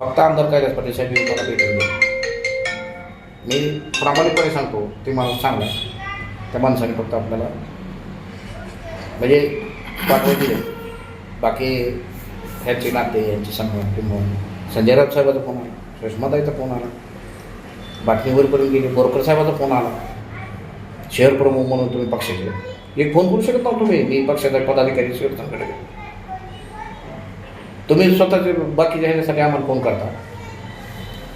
फक्त आमदार कैलास पाटील साहेब येऊन मला भेटून मी प्रामाणिकपणे सांगतो ते मला सांगा. त्या माणसाने फक्त आपल्याला म्हणजे पाठवून दिले. बाकी ह्याचे नाते यांचे संबंध किंवा संजय राऊत साहेबाचा फोन आला सुषमाताईचा फोन आला. बातमीवरपर्यंत गेले बोरकर साहेबाचा फोन आला. शहर प्रमुख म्हणून तुम्ही पक्षाचे. एक फोन करू शकत नव्हतो मी. मी पक्षाचा पदाधिकारी शिवतांकडे तुम्ही स्वतःचे बाकीच्या ह्याच्यासाठी आम्हाला फोन करता.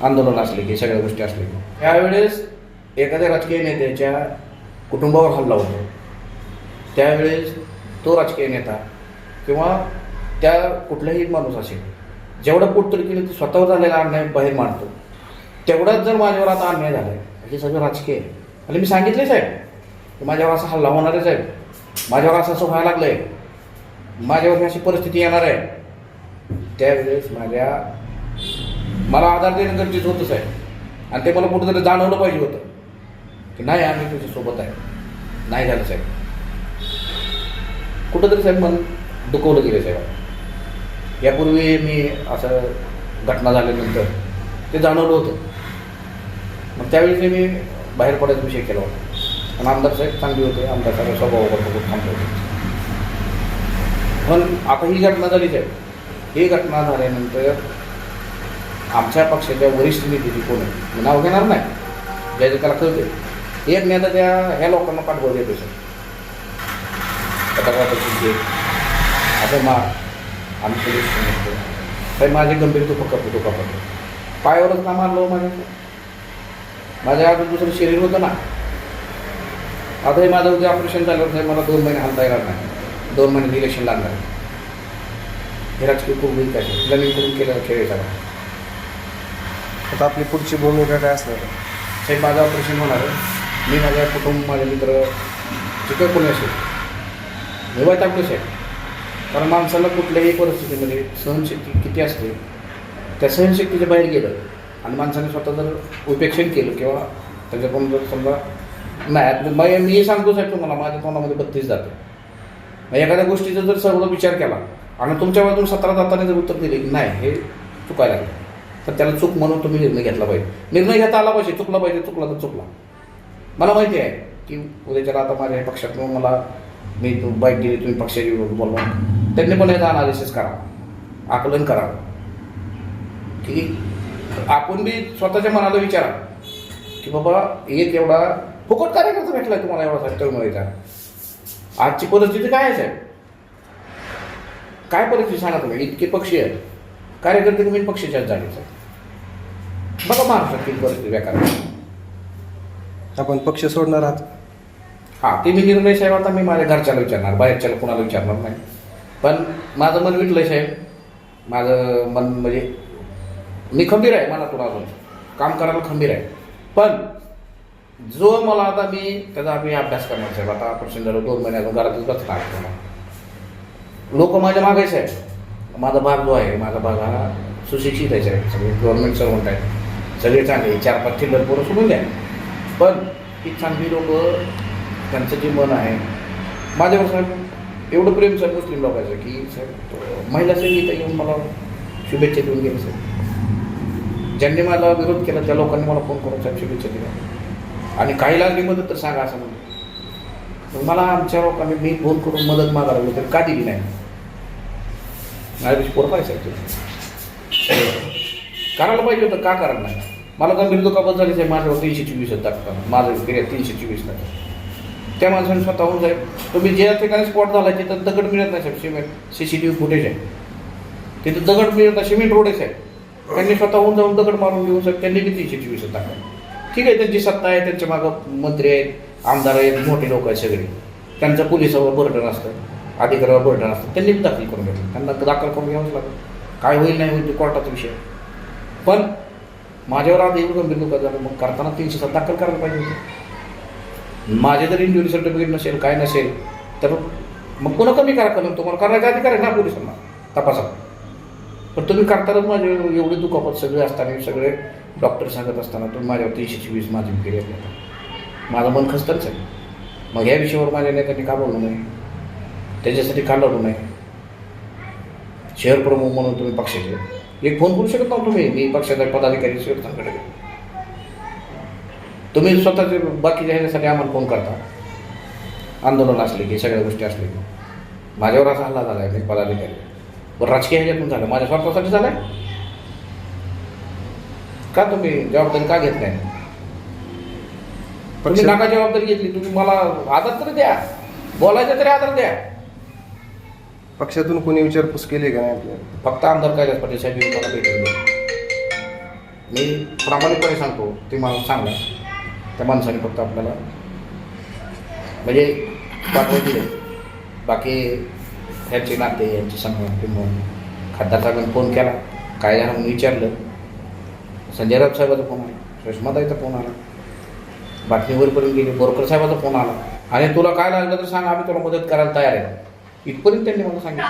आंदोलन असले की सगळ्या गोष्टी असले की. त्यावेळेस एखाद्या राजकीय नेत्याच्या कुटुंबावर हल्ला होतो. त्यावेळेस तो राजकीय नेता किंवा त्या कुठलाही माणूस असेल जेवढं पोटतरी केलं ते स्वतःवर झालेला अन्याय बाहेर मांडतो तेवढाच जर माझ्यावर आता अन्याय झाला आहे हे सगळं राजकीय आहे. आणि मी सांगितले साहेब की माझ्यावर असा हल्ला होणारच आहे. साहेब माझ्यावर असं असं व्हायला लागलं आहे माझ्यावर अशी परिस्थिती येणार आहे. त्यावेळेस माझ्या मला आधार देणं गरजेचं होतं साहेब. आणि ते मला कुठंतरी जाणवलं पाहिजे होतं. की नाही आम्ही तुझ्यासोबत आहे. नाही झालं साहेब. कुठंतरी साहेब मन दुखवलं गेलं साहेब. यापूर्वी मी असं घटना झाल्यानंतर ते जाणवलं होतं. मग त्यावेळी मी बाहेर पडायचा विषय केला होता. पण आमदार साहेब चांगले होते. आमदार साहेब स्वभाव खूप चांगले होते. पण आता ही घटना झाली साहेब. ही घटना झाल्यानंतर आमच्या पक्षाच्या वरिष्ठ नेते कोण आहे? नाव घेणार नाही. ज्याचे त्याला कळते एक नेता त्या ह्या लोकांना पाठबळ देतो सर. पत्रकार असं मा आम्ही पोलीस समजतो साहेब माझे गंभीर दुखा दुखा पडले पायावरच काम हो मारलो माझ्या माझ्या आता दुसरं शरीर होतं ना. आता हे माझं उद्या ऑपरेशन झाल्यावर साहेब मला दोन महिने हालता येणार नाही. दोन महिने इलेक्शन लागणार हे राजकीय वीक आहे प्लॅनिंग करून केलं खेळ सगळा आता आपली पुढची भूमिका काय असणार? साहेब माझं ऑपरेशन होणार मी माझ्या कुटुंब माझे मित्र जे काही कोणी असेल. मी वैतागलो साहेब. कारण माणसाला कुठल्याही परिस्थितीमध्ये सहनशक्ती किती असते त्या सहनशक्तीच्या बाहेर गेलं आणि माणसाने स्वतः जर उपेक्षण केलं किंवा त्याच्याकडून जर समजा नाही मग मी सांगतो साहेब तुम्हाला. माझ्या तोंडामध्ये बत्तीस जाते. मग एखाद्या गोष्टीचा जर सर्व विचार केला आणि तुमच्या बाजून सतरा जाताना जर उत्तर दिले की नाही हे चुकायला लागलं. तर त्याला चूक म्हणून तुम्ही निर्णय घेतला पाहिजे. निर्णय घेता आला पाहिजे चुकला पाहिजे चुकला तर चुकला. मला माहिती आहे की उद्याच्याला आता माझ्या पक्षात मला मी बाईक गेली तुम्ही पक्षाची बोलवा. त्यांनी पण याचा अनालिसिस करा आकलन करा की आपण बी स्वतःच्या मनाला विचारा. की बाबा एक एवढा फुकट कार्यकर्ता भेटला तुम्हाला एवढा तरुणाईचा आजची परिस्थिती काय आहे साहेब? काय परिस्थिती सांगा तुम्ही? इतके पक्षी आहेत. कार्यकर्ते पक्षाच्याच झाले साहेब बघा महाराष्ट्रात किती परिस्थिती बेकार आहे. आपण पक्ष सोडणार आहात. हां ते मी निर्णय साहेब आता मी माझ्या घरच्याला विचारणार. बाहेरच्याला कोणाला विचारणार नाही. पण माझं मन विटलंय साहेब. माझं मन म्हणजे मी खंबीर आहे मनातून अजून. काम करायला खंबीर आहे. पण जो मला आता मी त्याचा मी अभ्यास करणार साहेब. आता झालं दोन महिने अजून घरातच बसणार मला लोक माझ्या मागायचे आहेत. माझा भाग जो आहे माझा भाग हा सुशिक्षित आहे सगळे. गव्हर्नमेंट सर्वंट आहे सगळे चांगले चार पाच थिल्लर पोरं सोडून द्या. पण ही चांगली लोक त्यांचं जे मन आहे माझ्यावर साहेब एवढं प्रेम सर मुस्लिम लोकांचं की साहेब महिला संगीत येऊन मला शुभेच्छा देऊन गेले साहेब. ज्यांनी मला विरोध केला त्या लोकांनी मला फोन करून साहेब शुभेच्छा दिल्या. आणि काही लागली मदत तर सांगा असं म्हणतो मला आमच्या लोकांनी मी फोन करून मदत मागायला लागलो तर का दिली नाही? माझ्यापेक्षा पोरं पाहिजे साहेब करायला पाहिजे होतं का करायला नाही? मला गंभीर दुखापत झाली साहेब माझ्यावर तीनशे चोवीस दाखवतात माझं गिर्या तीनशे चोवीस त्या माणसाने स्वतःहून साहेब तुम्ही ज्या ठिकाणी स्पॉट झाला तिथं दगड मिळत नाही साहेब cement C C T V footage आहे. तिथं दगड मिळत नाही सिमेंट रोड आहे साहेब. त्यांनी स्वतःहून जाऊन दगड मारून घेऊन साहेब त्यांनी बी तीनशे चोवीस दाखवलं. ठीक आहे त्यांची सत्ता आहे त्यांच्या मागं मंत्री आहेत. आमदार आहेत मोठे लोक आहेत सगळे. त्यांचं पोलिसावर बर्डन असतं अधिकाऱ्यावर बर्डन असतं. त्यांनी दाखल करून घेतलं. त्यांना दाखल करून घ्यावंच लागलं. काय होईल नाही होईल ते कोर्टाचा विषय. पण माझ्यावर आज एवढं गंभीर दुखा झालं. मग करताना तीनशे सात दाखल करायला पाहिजे होते. माझे जर इंजुरी सर्टिफिकेट नसेल काय नसेल तर मग पुन्हा कमी करा कलम. तुम्हाला करण्याचा अधिकार आहे ना पोलिसांना? तपासा. पण तुम्ही करतानाच माझे एवढे दुखापत सगळे असताना सगळे डॉक्टर सांगत असताना तुम्ही माझ्यावर तीनशेची वीस माझी केली घेता माझं मन खस्तच आहे. मग या विषयावर माझ्या नेत्यांनी का बोलू नये? त्याच्यासाठी का लढू नये? शहर प्रमुख म्हणून तुम्ही पक्षाचे. एक फोन करू शकत नव्हतो तुम्ही मी पक्षाचा पदाधिकारी शिवसेनेकडे तुम्ही स्वतःचे बाकीच्या ह्याच्यासाठी आम्हाला फोन करता. आंदोलन असले की सगळ्या गोष्टी असले की. माझ्यावर असा हल्ला झाला आहे मी पदाधिकारी. पण राजकीय ह्याच्यातून झालं. माझ्या स्वार्थासाठी आहे का तुम्ही जबाबदारी का घेत नाही? तुम्ही नका जबाबदारी घेतली तुम्ही मला आदर तरी द्या. बोलायचं तरी आदर द्या. पक्षातून कोणी विचारपूस केली का नाही आपल्याला? फक्त आमदार कैलास पाटील साहेब येऊन मला भेटून मी प्रामाणिकपणे सांगतो ते मला सांगा त्या माणसाने फक्त आपल्याला म्हणजे पाठवून दिले. बाकी ह्यांचे नाते यांचे संघ किंवा खासदार साहेबांनी फोन केला. काय झालं म्हणून विचारलं. संजय राऊत साहेबाचा फोन आला. सुषमाताईचा फोन आला. बातमीवरपर्यंत गेली. बोरकर साहेबाचा फोन आला. आणि तुला काय लागलं तर सांग आम्ही तुला मदत करायला तयार आहे. इथपर्यंत त्यांनी मला सांगितलं.